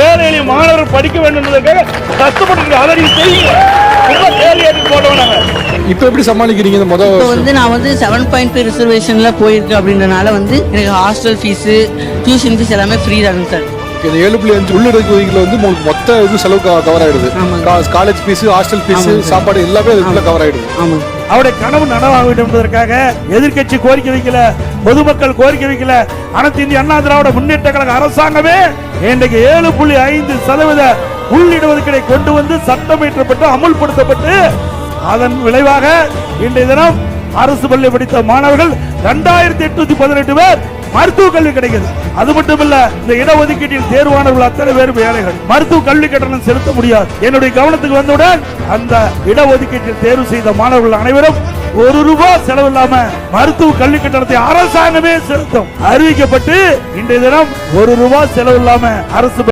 ஏழை எளிய மாணவர்கள் படிக்க வேண்டும் என்பதற்காக கஷ்டப்பட்டு அதை நீங்க செய்யுங்க ரொம்ப போட்டோம் நாங்க. இப்போ எப்படி சமாளிக்கிறீங்க இந்த முதல் இப்போ வந்து நான் வந்து செவன் பாயிண்ட் ஃபைவ் ரிசர்வேஷனில் போயிருக்கு அப்படின்றனால வந்து எனக்கு ஹாஸ்டல் ஃபீஸு டியூஷன் ஃபீஸ் எல்லாமே ஃப்ரீ தாங்க சார். இந்த ஏழு புள்ளி அஞ்சு உள்ளடக்குவதில் வந்து உங்களுக்கு மொத்த இது செலவு கவர் ஆயிடுது. College fees hostel fees. சாப்பாடு எல்லாமே அதுக்குள்ள கவர் ஆயிடுது ஆமாங்க. அவருடைய கனவு நனவாக வேண்டும் என்பதற்காக எதிர்க்கட்சி கோரிக்கை வைக்கல பொதுமக்கள் கோரிக்கை வைக்கல. அனைத்து இந்திய அண்ணா திராவிட முன்னேற்ற கழக அரசாங்கமே இன்றைக்கு ஏழு புள்ளி ஐந்து சதவீத உள்ளிடுவதற்கிடை கொண்டு வந்து சட்டம் இயற்றப்பட்டு அமுல்படுத்தப்பட்டு அதன் விளைவாக இன்றைய தினம் அரசு பள்ளி படித்த மாணவர்கள் இரண்டாயிரத்தி எட்நூத்தி பதினெட்டு பேர் மருத்துவ கல்வி கிடைக்குது. அது மட்டுமல்ல இந்த இடஒதுக்கீட்டில் தேர்வானவர்கள் அத்தனை பேரும் ஏழைகள் மருத்துவ கல்வி கட்டணம் செலுத்த முடியாது. என்னுடைய கவனத்துக்கு வந்தவுடன் அந்த இடஒதுக்கீட்டில் தேர்வு செய்த மாணவர்கள் அனைவரும் ஒரு ரூபாய் செலவில்லாம மருத்துவ கல்வி கட்டணத்தை அரசாங்கமே செலுத்தும். அறிவிக்கப்பட்டு இன்றைய தினம் ஒரு ரூபாய் செலவில்லாம அரசு